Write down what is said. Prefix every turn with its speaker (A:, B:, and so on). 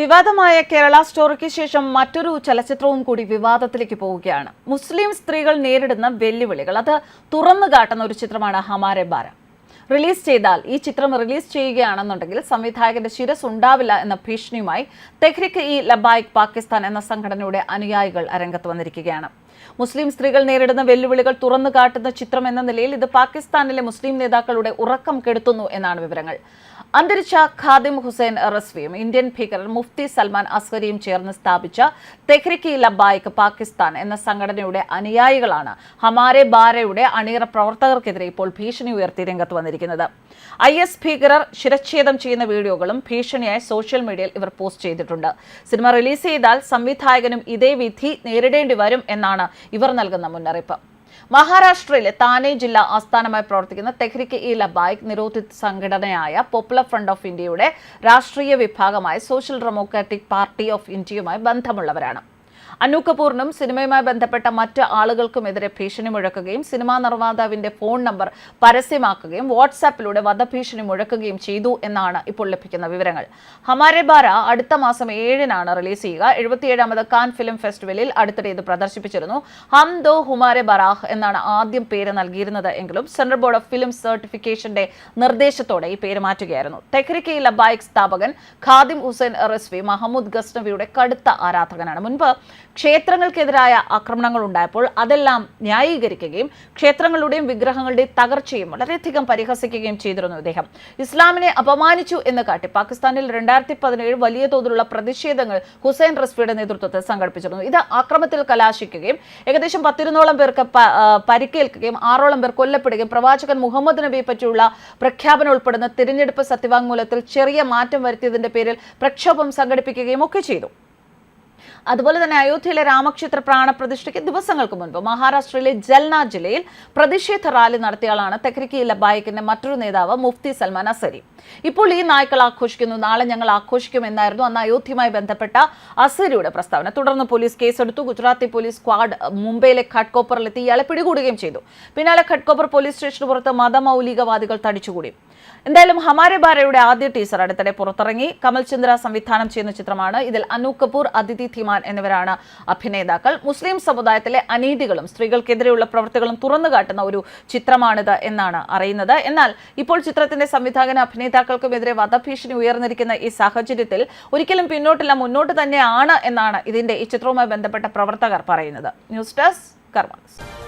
A: വിവാദമായ കേരള സ്റ്റോറിക്ക് ശേഷം മറ്റൊരു ചലച്ചിത്രവും കൂടി വിവാദത്തിലേക്ക് പോവുകയാണ്. മുസ്ലിം സ്ത്രീകൾ നേരിടുന്ന വെല്ലുവിളികൾ. അത് തുറന്നു കാട്ടുന്ന ഒരു ചിത്രമാണ് ഹമാരെ ബാര റിലീസ് ചെയ്താൽ ഈ ചിത്രം റിലീസ് ചെയ്യുകയാണെന്നുണ്ടെങ്കിൽ സംവിധായകന്റെ ശിരസ് ഉണ്ടാവില്ല എന്ന ഭീഷണിയുമായി തെഹ്രിക്ക് ഇ ലബായിക് പാകിസ്ഥാൻ എന്ന സംഘടനയുടെ അനുയായികൾ രംഗത്ത് വന്നിരിക്കുകയാണ്. മുസ്ലിം സ്ത്രീകൾ നേരിടുന്ന വെല്ലുവിളികൾ തുറന്നു കാട്ടുന്ന ചിത്രം എന്ന നിലയിൽ ഇത് പാകിസ്ഥാനിലെ മുസ്ലിം നേതാക്കളുടെ ഉറക്കം കെടുത്തുന്നു എന്നാണ് വിവരങ്ങൾ. അന്തരിച്ച ഖാദിം ഹുസൈൻ റസ്വിയും ഇന്ത്യൻ ഭീകരൻ മുഫ്തി സൽമാൻ അസ്കരിയും ചേർന്ന് സ്ഥാപിച്ച തെഹ്രിക്ക് ഇ ലബായിക് പാകിസ്ഥാൻ എന്ന സംഘടനയുടെ അനുയായികളാണ് ഹമാരെ ബാരയുടെ അണിയറ പ്രവർത്തകർക്കെതിരെ ഇപ്പോൾ ഭീഷണി ഉയർത്തി രംഗത്ത് വന്നിരിക്കുന്നത്. ഐ എസ് ഭീകരർ ശിരച്ഛേദം ചെയ്യുന്ന വീഡിയോകളും ഭീഷണിയായി സോഷ്യൽ മീഡിയയിൽ ഇവർ പോസ്റ്റ് ചെയ്തിട്ടുണ്ട്. സിനിമ റിലീസ് ചെയ്താൽ സംവിധായകനും ഇതേ വിധി നേരിടേണ്ടി വരും എന്നാണ് ഇവർ നൽകുന്ന മുന്നറിയിപ്പ്. മഹാരാഷ്ട്രയിലെ താനെ ജില്ല ആസ്ഥാനമായി പ്രവർത്തിക്കുന്ന തെഹ്രിക്ക് ഇ ലബായിക് നിരോധിത സംഘടനയായ പോപ്പുലർ ഫ്രണ്ട് ഓഫ് ഇന്ത്യയുടെ രാഷ്ട്രീയ വിഭാഗമായ സോഷ്യൽ ഡെമോക്രാറ്റിക് പാർട്ടി ഓഫ് ഇന്ത്യയുമായി ബന്ധമുള്ളവരാണ്. അനു കപൂറിനും സിനിമയുമായി ബന്ധപ്പെട്ട മറ്റ് ആളുകൾക്കുമെതിരെ ഭീഷണി മുഴക്കുകയും സിനിമാ നിർമ്മാതാവിന്റെ ഫോൺ നമ്പർ പരസ്യമാക്കുകയും വാട്സാപ്പിലൂടെ വധഭീഷണി മുഴക്കുകയും ചെയ്തു എന്നാണ് ഇപ്പോൾ ലഭിക്കുന്ന വിവരങ്ങൾ. ഹമാരെ ബാര അടുത്ത മാസം ഏഴിനാണ് റിലീസ് ചെയ്യുക. എഴുപത്തിയേഴാമത് കാൻ ഫിലിം ഫെസ്റ്റിവലിൽ അടുത്തിടെ ഇത് പ്രദർശിപ്പിച്ചിരുന്നു. ഹം ദോ ഹുമാരെ ബറാഹ് എന്നാണ് ആദ്യം പേര് നൽകിയിരുന്നത് എങ്കിലും സെൻട്രൽ ബോർഡ് ഓഫ് ഫിലിം സർട്ടിഫിക്കേഷന്റെ നിർദ്ദേശത്തോടെ ഈ പേര് മാറ്റുകയായിരുന്നു. തെഹ്രിക്ക് ലബായിക് സ്ഥാപകൻ ഖാദിം ഹുസൈൻ റസ്വി മഹമ്മൂദ് ഗസ്നവിയുടെ കടുത്ത ആരാധകനാണ്. മുൻപ് ക്ഷേത്രങ്ങൾക്കെതിരായ ആക്രമണങ്ങൾ ഉണ്ടായപ്പോൾ അതെല്ലാം ന്യായീകരിക്കുകയും ക്ഷേത്രങ്ങളുടെയും വിഗ്രഹങ്ങളുടെയും തകർച്ചയും വളരെയധികം പരിഹസിക്കുകയും ചെയ്തിരുന്നു ഇദ്ദേഹം. ഇസ്ലാമിനെ അപമാനിച്ചു എന്ന് കാട്ടി പാകിസ്ഥാനിൽ രണ്ടായിരത്തി പതിനേഴ് വലിയ തോതിലുള്ള പ്രതിഷേധങ്ങൾ ഹുസൈൻ റസ്ഫിയുടെ നേതൃത്വത്തിൽ സംഘടിപ്പിച്ചിരുന്നു. ഇത് ആക്രമത്തിൽ കലാശിക്കുകയും ഏകദേശം പത്തിരുന്നോളം പേർക്ക് പരിക്കേൽക്കുകയും ആറോളം പേർ കൊല്ലപ്പെടുകയും പ്രവാചകൻ മുഹമ്മദ് നബിയെ പറ്റിയുള്ള പ്രഖ്യാപനം ഉൾപ്പെടുന്ന തിരഞ്ഞെടുപ്പ് സത്യവാങ്മൂലത്തിൽ ചെറിയ മാറ്റം വരുത്തിയതിന്റെ പേരിൽ പ്രക്ഷോഭം സംഘടിപ്പിക്കുകയും ഒക്കെ ചെയ്തു. അതുപോലെ തന്നെ അയോധ്യയിലെ രാമക്ഷേത്ര പ്രാണപ്രതിഷ്ഠയ്ക്ക് ദിവസങ്ങൾക്ക് മുൻപ് മഹാരാഷ്ട്രയിലെ ജൽന ജില്ലയിൽ പ്രതിഷേധ റാലി നടത്തിയാളാണ് തെക്രിക്കി ലബായിക്കിന്റെ മറ്റൊരു നേതാവ് മുഫ്തി സൽമാൻ അസരി. ഇപ്പോൾ ഈ നായ്ക്കൾ ആഘോഷിക്കുന്നു. നാളെ ഞങ്ങൾ ആഘോഷിക്കുമെന്നായിരുന്നു അന്ന് അയോധ്യയുമായി ബന്ധപ്പെട്ട അസരിയുടെ പ്രസ്താവന. തുടർന്ന് പോലീസ് കേസെടുത്തു. ഗുജറാത്തി പോലീസ് സ്ക്വാഡ് മുംബൈയിലെ ഘട്ട്കോപ്പറിലെത്തി. ഇയാളെ പിടികൂടുകയും ചെയ്തു. പിന്നാലെ ഘട്ട്കോപ്പർ പോലീസ് സ്റ്റേഷന് പുറത്ത് മതമൗലികവാദികൾ തടിച്ചുകൂടി. എന്തായാലും ഹമാരെ ബാരയുടെ ആദ്യ ടീസർ അടുത്തിടെ പുറത്തിറങ്ങി. കമൽ ചന്ദ്ര സംവിധാനം ചെയ്യുന്ന ചിത്രമാണ്. ഇതിൽ അനു കപൂർ അതിഥി ധിമാൻ എന്നിവരാണ് അഭിനേതാക്കൾ. മുസ്ലിം സമുദായത്തിലെ അനീതികളും സ്ത്രീകൾക്കെതിരെയുള്ള പ്രവൃത്തികളും തുറന്നു കാട്ടുന്ന ഒരു ചിത്രമാണിത് എന്നാണ് അറിയുന്നത്. എന്നാൽ ഇപ്പോൾ ചിത്രത്തിന്റെ സംവിധായകന് അഭിനേതാക്കൾക്കുമെതിരെ വധഭീഷണി ഉയർന്നിരിക്കുന്ന ഈ സാഹചര്യത്തിൽ ഒരിക്കലും പിന്നോട്ടില്ല മുന്നോട്ട് തന്നെയാണ് എന്നാണ് ഇതിന്റെ ഈ ചിത്രവുമായി ബന്ധപ്പെട്ട പ്രവർത്തകർ പറയുന്നത്. ന്യൂസ് ഡെസ്ക് കർമ്മ